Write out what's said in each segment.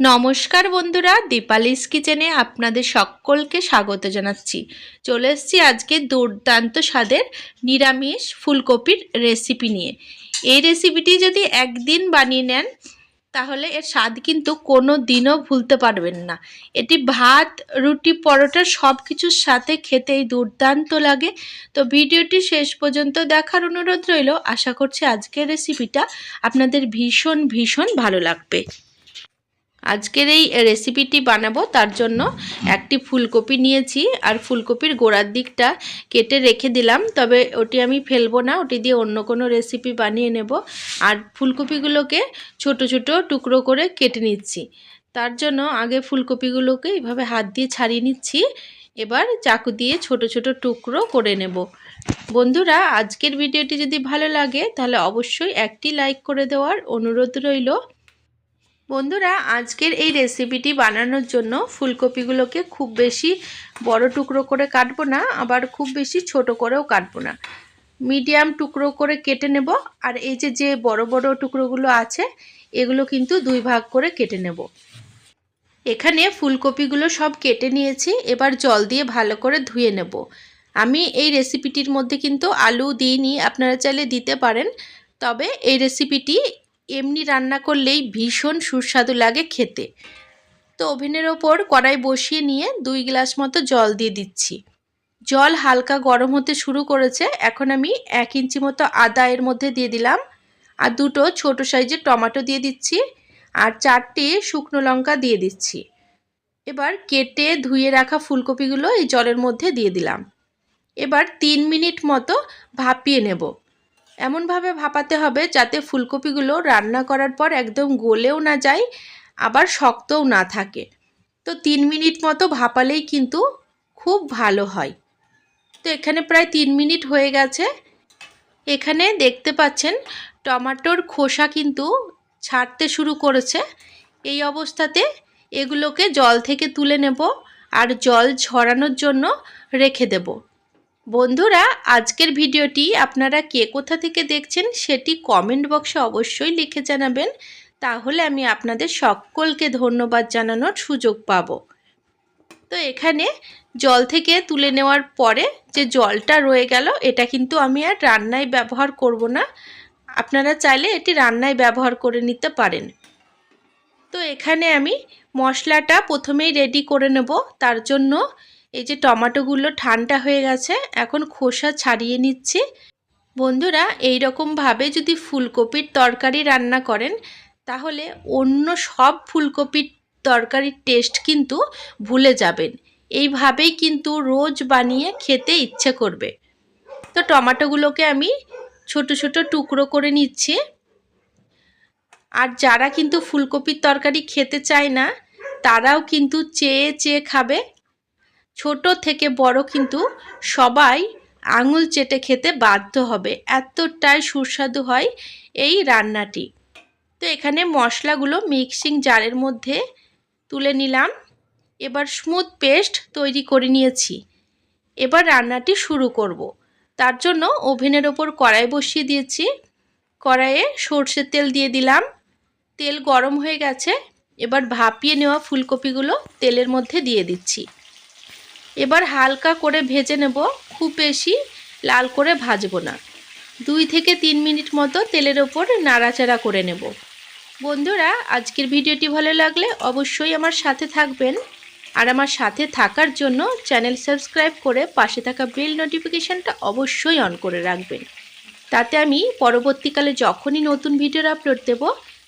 নমস্কার বন্ধুরা, দীপালিস কিচেনে আপনাদের সকলকে স্বাগত জানাচ্ছি। চলে এসেছি আজকে দুর্দান্ত স্বাদের নিরামিষ ফুলকপির রেসিপি নিয়ে। এই রেসিপিটি যদি একদিন বানিয়ে নেন, তাহলে এর স্বাদ কিন্তু কোনো দিনও ভুলতে পারবেন না। এটি ভাত, রুটি, পরোটা সব কিছুর সাথে খেতেই দুর্দান্ত লাগে। তো ভিডিওটি শেষ পর্যন্ত দেখার অনুরোধ রইল। আশা করছি আজকের রেসিপিটা আপনাদের ভীষণ ভীষণ ভালো লাগবে। আজকের এই রেসিপিটি বানাবো, তার জন্য একটি ফুলকপি নিয়েছি আর ফুলকপির গোড়ার দিকটা কেটে রেখে দিলাম, তবে ওটি আমি ফেলব না, ওটি দিয়ে অন্য কোনো রেসিপি বানিয়ে নেব। আর ফুলকপিগুলোকে ছোট ছোট টুকরো করে কেটে নিচ্ছি। তার জন্য আগে ফুলকপিগুলোকে এইভাবে হাত দিয়ে ছাড়িয়ে নিচ্ছি, এবার চাকু দিয়ে ছোট ছোট টুকরো করে নেব। বন্ধুরা, আজকের ভিডিওটি যদি ভালো লাগে, তাহলে অবশ্যই একটি লাইক করে দেওয়ার অনুরোধ রইল। বন্ধুরা, আজকের এই রেসিপিটি বানানোর জন্য ফুলকপিগুলোকে খুব বেশি বড় টুকরো করে কাটবো না, আবার খুব বেশি ছোট করেও কাটবো না। মিডিয়াম টুকরো করে কেটে নেব, আর এই যে যে বড় বড় টুকরোগুলো আছে, এগুলো কিন্তু দুই ভাগ করে কেটে নেব। এখানে ফুলকপিগুলো সব কেটে নিয়েছি, এবার জল দিয়ে ভালো করে ধুয়ে নেব। আমি এই রেসিপিটির মধ্যে কিন্তু আলু দিইনি, আপনারা চাইলে দিতে পারেন, তবে এই রেসিপিটি এমনি রান্না করলেই ভীষণ সুস্বাদু লাগে খেতে। তো ওভেনের ওপর কড়াই বসিয়ে নিয়ে দুই গ্লাস মতো জল দিয়ে দিচ্ছি। জল হালকা গরম হতে শুরু করেছে, এখন আমি এক ইঞ্চি মতো আদা এর মধ্যে দিয়ে দিলাম। আর দুটো ছোট সাইজের টমেটো দিয়ে দিচ্ছি আর চারটি শুকনো লঙ্কা দিয়ে দিচ্ছি। এবার কেটে ধুয়ে রাখা ফুলকপিগুলো এই জলের মধ্যে দিয়ে দিলাম। এবার তিন মিনিট মতো ভাপিয়ে নেব। এমনভাবে ভাপাতে হবে যাতে ফুলকপিগুলো রান্না করার পর একদম গলেও না যায়, আবার শক্তও না থাকে। তো তিন মিনিট মতো ভাপালেই কিন্তু খুব ভালো হয়। তো এখানে প্রায় তিন মিনিট হয়ে গেছে। এখানে দেখতে পাচ্ছেন, টমাটোর খোসা কিন্তু ছাড়তে শুরু করেছে। এই অবস্থাতে এগুলোকে জল থেকে তুলে নেব আর জল ঝরানোর জন্য রেখে দেবো। বন্ধুরা, আজকের ভিডিওটি আপনারা কে কোথা থেকে দেখছেন সেটি কমেন্ট বক্সে অবশ্যই লিখে জানাবেন। তাহলে আমি আপনাদের সকলকে ধন্যবাদ জানানোর সুযোগ পাব। তো এখানে জল থেকে তুলে নেওয়ার পরে যে জলটা রয়ে গেল, এটা কিন্তু আমি আর রান্নায় ব্যবহার করব না। আপনারা চাইলে এটি রান্নায় ব্যবহার করে নিতে পারেন। তো এখানে আমি মশলাটা প্রথমেই রেডি করে নেব। তার জন্য এই যে টমাটোগুলো ঠান্ডা হয়ে গেছে, এখন খোসা ছাড়িয়ে নিচ্ছি। বন্ধুরা এই রকমভাবে যদি ফুলকপির তরকারি রান্না করেন, তাহলে অন্য সব ফুলকপির তরকারির টেস্ট কিন্তু ভুলে যাবেন। এইভাবেই কিন্তু রোজ বানিয়ে খেতে ইচ্ছে করবে। তো টমাটোগুলোকে আমি ছোট ছোট টুকরো করে নিচ্ছি। আর যারা কিন্তু ফুলকপির তরকারি খেতে চায় না, তারাও কিন্তু চেয়ে চেয়ে খাবে। ছোট থেকে বড় কিন্তু সবাই আঙুল চেটে খেতে বাধ্য হবে। এতটাই সুস্বাদু হয় এই রান্নাটি। তো এখানে মশলাগুলো মিক্সিং জারের মধ্যে তুলে নিলাম। এবার স্মুথ পেস্ট তৈরি করে নিয়েছি। এবার রান্নাটি শুরু করব। তার জন্য ওভেনের ওপর কড়াই বসিয়ে দিয়েছি। কড়াইয়ে সর্ষের তেল দিয়ে দিলাম। তেল গরম হয়ে গেছে। এবার ভাপিয়ে নেওয়া ফুলকপিগুলো তেলের মধ্যে দিয়ে দিচ্ছি। এবার হালকা করে ভেজে নেব, খুব বেশি লাল করে ভাজবো না। দুই থেকে তিন মিনিট মতো তেলের ওপর নাড়াচাড়া করে নেব। বন্ধুরা, আজকের ভিডিওটি ভালো লাগলে অবশ্যই আমার সাথে থাকবেন। আর আমার সাথে থাকার জন্য চ্যানেল সাবস্ক্রাইব করে পাশে থাকা বেল নোটিফিকেশানটা অবশ্যই অন করে রাখবেন। তাতে আমি পরবর্তীকালে যখনই নতুন ভিডিওর আপলোড দেব,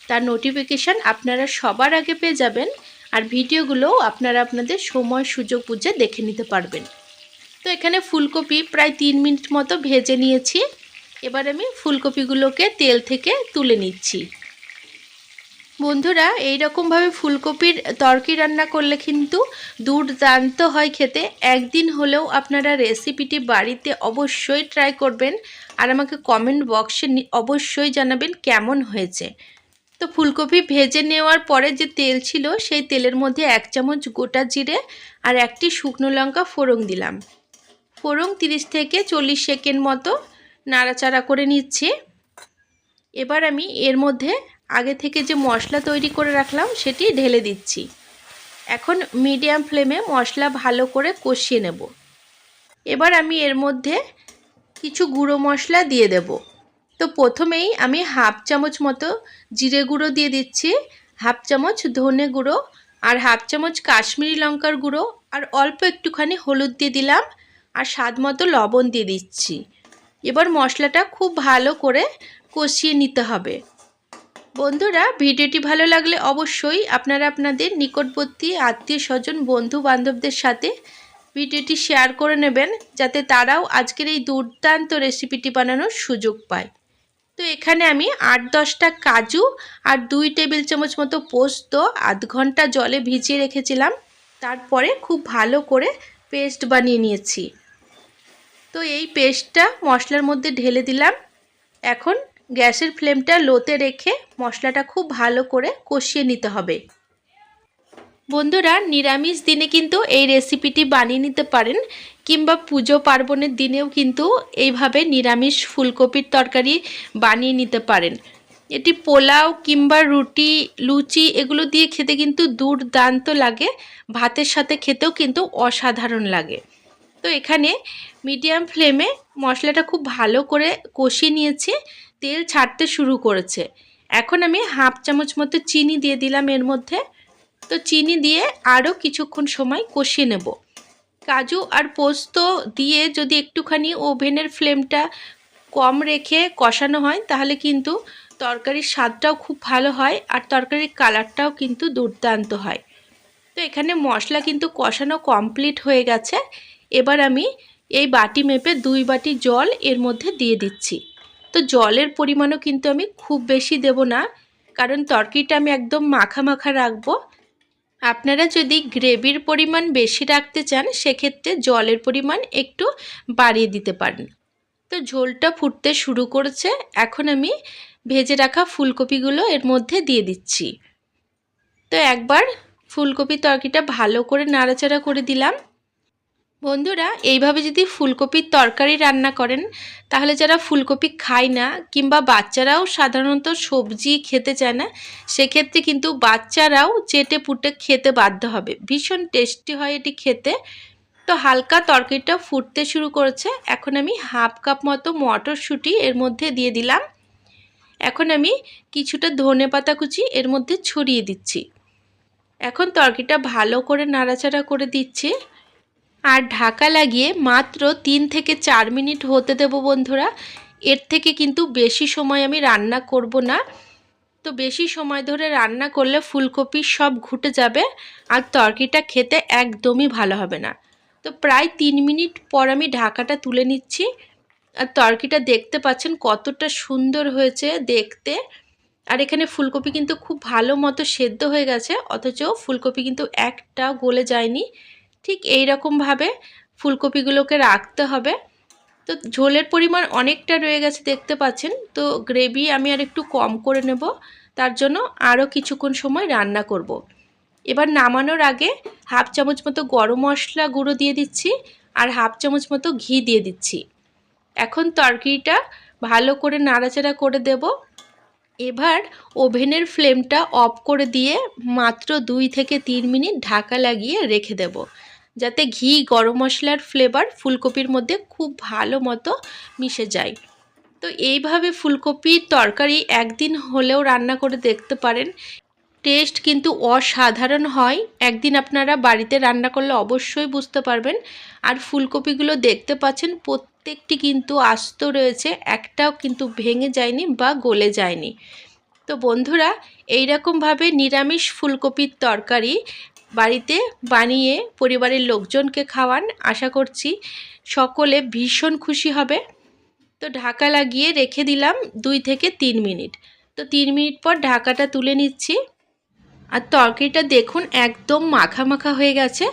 তার নোটিফিকেশান আপনারা সবার আগে পেয়ে যাবেন। আর ভিডিওগুলোও আপনারা আপনাদের সময়, সুযোগ বুঝে দেখে নিতে পারবেন। তো এখানে ফুলকপি প্রায় তিন মিনিট মতো ভেজে নিয়েছি। এবার আমি ফুলকপিগুলোকে তেল থেকে তুলে নিচ্ছি। বন্ধুরা এই রকমভাবে ফুলকপির তরকি রান্না করলে কিন্তু দুর্দান্ত হয় খেতে। একদিন হলেও আপনারা রেসিপিটি বাড়িতে অবশ্যই ট্রাই করবেন। আর আমাকে কমেন্ট বক্সে অবশ্যই জানাবেন কেমন হয়েছে। তো ফুলকপি ভেজে নেওয়ার পরে যে তেল ছিল, সেই তেলের মধ্যে এক চামচ গোটা জিরে আর একটি শুকনো লঙ্কা ফোড়ং দিলাম। ফোড়ং তিরিশ থেকে চল্লিশ সেকেন্ড মতো নাড়াচাড়া করে নিচ্ছি। এবার আমি এর মধ্যে আগে থেকে যে মশলা তৈরি করে রাখলাম, সেটি ঢেলে দিচ্ছি। এখন মিডিয়াম ফ্লেমে মশলা ভালো করে কষিয়ে নেব। এবার আমি এর মধ্যে কিছু গুঁড়ো মশলা দিয়ে দেব। তো প্রথমেই আমি হাফ চামচ মতো জিরে গুঁড়ো দিয়ে দিচ্ছি, হাফ চামচ ধনে গুঁড়ো আর হাফ চামচ কাশ্মীরি লঙ্কার গুঁড়ো আর অল্প একটুখানি হলুদ দিয়ে দিলাম আর স্বাদ মতো লবণ দিয়ে দিচ্ছি। এবার মশলাটা খুব ভালো করে কষিয়ে নিতে হবে। বন্ধুরা, ভিডিওটি ভালো লাগলে অবশ্যই আপনারা আপনাদের নিকটবর্তী আত্মীয় স্বজন বন্ধু বান্ধবদের সাথে ভিডিওটি শেয়ার করে নেবেন, যাতে তারাও আজকের এই দুর্দান্ত রেসিপিটি বানানোর সুযোগ পায়। তো এখানে আমি আট দশটা কাজু আর দুই টেবিল চামচ মতো পোস্ত আধ ঘণ্টা জলে ভিজিয়ে রেখেছিলাম। তারপরে খুব ভালো করে পেস্ট বানিয়ে নিয়েছি। তো এই পেস্টটা মশলার মধ্যে ঢেলে দিলাম। এখন গ্যাসের ফ্লেমটা লোতে রেখে মশলাটা খুব ভালো করে কষিয়ে নিতে হবে। বন্ধুরা, নিরামিষ দিনে কিন্তু এই রেসিপিটি বানিয়ে নিতে পারেন কিংবা পুজো পার্বণের দিনেও কিন্তু এইভাবে নিরামিষ ফুলকপির তরকারি বানিয়ে নিতে পারেন। এটি পোলাও কিংবা রুটি, লুচি এগুলো দিয়ে খেতে কিন্তু দুর্দান্ত লাগে। ভাতের সাথে খেতেও কিন্তু অসাধারণ লাগে। তো এখানে মিডিয়াম ফ্লেমে মশলাটা খুব ভালো করে কষিয়ে নিয়েছি, তেল ছাড়তে শুরু করেছে। এখন আমি হাফ চামচ মতো চিনি দিয়ে দিলাম এর মধ্যে। তো চিনি দিয়ে আরও কিছুক্ষণ সময় কষিয়ে নেব। কাজু আর পোস্ত দিয়ে যদি একটুখানি ওভেনের ফ্লেমটা কম রেখে কষানো হয়, তাহলে কিন্তু তরকারির স্বাদটাও খুব ভালো হয় আর তরকারির কালারটাও কিন্তু দুর্দান্ত হয়। তো এখানে মশলা কিন্তু কষানো কমপ্লিট হয়ে গেছে। এবার আমি এই বাটি মেপে দুই বাটি জল এর মধ্যে দিয়ে দিচ্ছি। তো জলের পরিমাণও কিন্তু আমি খুব বেশি দেব না, কারণ তরকারিটা আমি একদম মাখা মাখা রাখব। আপনারা যদি গ্রেভির পরিমাণ বেশি রাখতে চান, সেক্ষেত্রে জলের পরিমাণ একটু বাড়িয়ে দিতে পারেন। তো ঝোলটা ফুটতে শুরু করেছে। এখন আমি ভেজে রাখা ফুলকপিগুলো এর মধ্যে দিয়ে দিচ্ছি। তো একবার ফুলকপি তরকিটা ভালো করে নাড়াচাড়া করে দিলাম। বন্ধুরা, এইভাবে যদি ফুলকপির তরকারি রান্না করেন, তাহলে যারা ফুলকপি খায় না কিংবা বাচ্চারাও সাধারণত সবজি খেতে চায় না, সেক্ষেত্রে কিন্তু বাচ্চারাও চেটে পুটে খেতে বাধ্য হবে। ভীষণ টেস্টি হয় এটি খেতে। তো হালকা তরকারিটা ফুটতে শুরু করেছে। এখন আমি হাফ কাপ মতো মটরশুঁটি এর মধ্যে দিয়ে দিলাম। এখন আমি কিছুটা ধনে পাতা কুচি এর মধ্যে ছড়িয়ে দিচ্ছি। এখন তরকারিটা ভালো করে নাড়াচাড়া করে দিচ্ছি। আর ঢাকা লাগিয়ে মাত্র তিন থেকে চার মিনিট হতে দেব বন্ধুরা। এর থেকে কিন্তু বেশি সময় আমি রান্না করব না। তো বেশি সময় ধরে রান্না করলে ফুলকপি সব ঘুটে যাবে আর তরকিটা খেতে একদমই ভালো হবে না। তো প্রায় তিন মিনিট পর আমি ঢাকাটা তুলে নিচ্ছি। আর তরকিটা দেখতে পাচ্ছেন কতটা সুন্দর হয়েছে দেখতে। আর এখানে ফুলকপি কিন্তু খুব ভালো মতো সেদ্ধ হয়ে গেছে, অথচ ফুলকপি কিন্তু একটাও গলে যায়নি। ঠিক এই রকমভাবে ফুলকপিগুলোকে রাখতে হবে। তো ঝোলের পরিমাণ অনেকটা রয়ে গেছে দেখতে পাচ্ছেন। তো গ্রেভি আমি আর একটু কম করে নেব, তার জন্য আরও কিছুক্ষণ সময় রান্না করব। এবার নামানোর আগে হাফ চামচ মতো গরম মশলা গুঁড়ো দিয়ে দিচ্ছি আর হাফ চামচ মতো ঘি দিয়ে দিচ্ছি। এখন তরকারিটা ভালো করে নাড়াচাড়া করে দেব। এবার ওভেনের ফ্লেমটা অফ করে দিয়ে মাত্র দুই থেকে তিন মিনিট ঢাকা লাগিয়ে রেখে দেব। যাতে ঘি, গরম মশলার ফ্লেভার ফুলকপির মধ্যে খুব ভালো মতো মিশে যায়। তো এইভাবে ফুলকপির তরকারি একদিন হলেও রান্না করে দেখতে পারেন। টেস্ট কিন্তু অসাধারণ হয়। একদিন আপনারা বাড়িতে রান্না করলে অবশ্যই বুঝতে পারবেন। আর ফুলকপিগুলো দেখতে পাচ্ছেন, প্রত্যেকটি কিন্তু আস্ত রয়েছে, একটাও কিন্তু ভেঙে যায়নি বা গলে যায়নি। তো বন্ধুরা, এইরকমভাবে নিরামিষ ফুলকপির তরকারি বাড়িতে বানিয়ে পরিবারের লোকজনকে খাওয়ান। আশা করছি সকলে ভীষণ খুশি হবে। তো ঢাকা লাগিয়ে রেখে দিলাম দুই থেকে তিন মিনিট। তো তিন মিনিট পর ঢাকাটা তুলে নিচ্ছি। আর তরকারিটা দেখুন একদম মাখা মাখা হয়ে গেছে।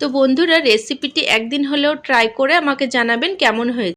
তো বন্ধুরা রেসিপিটি একদিন হলেও ট্রাই করে আমাকে জানাবেন কেমন হয়েছে।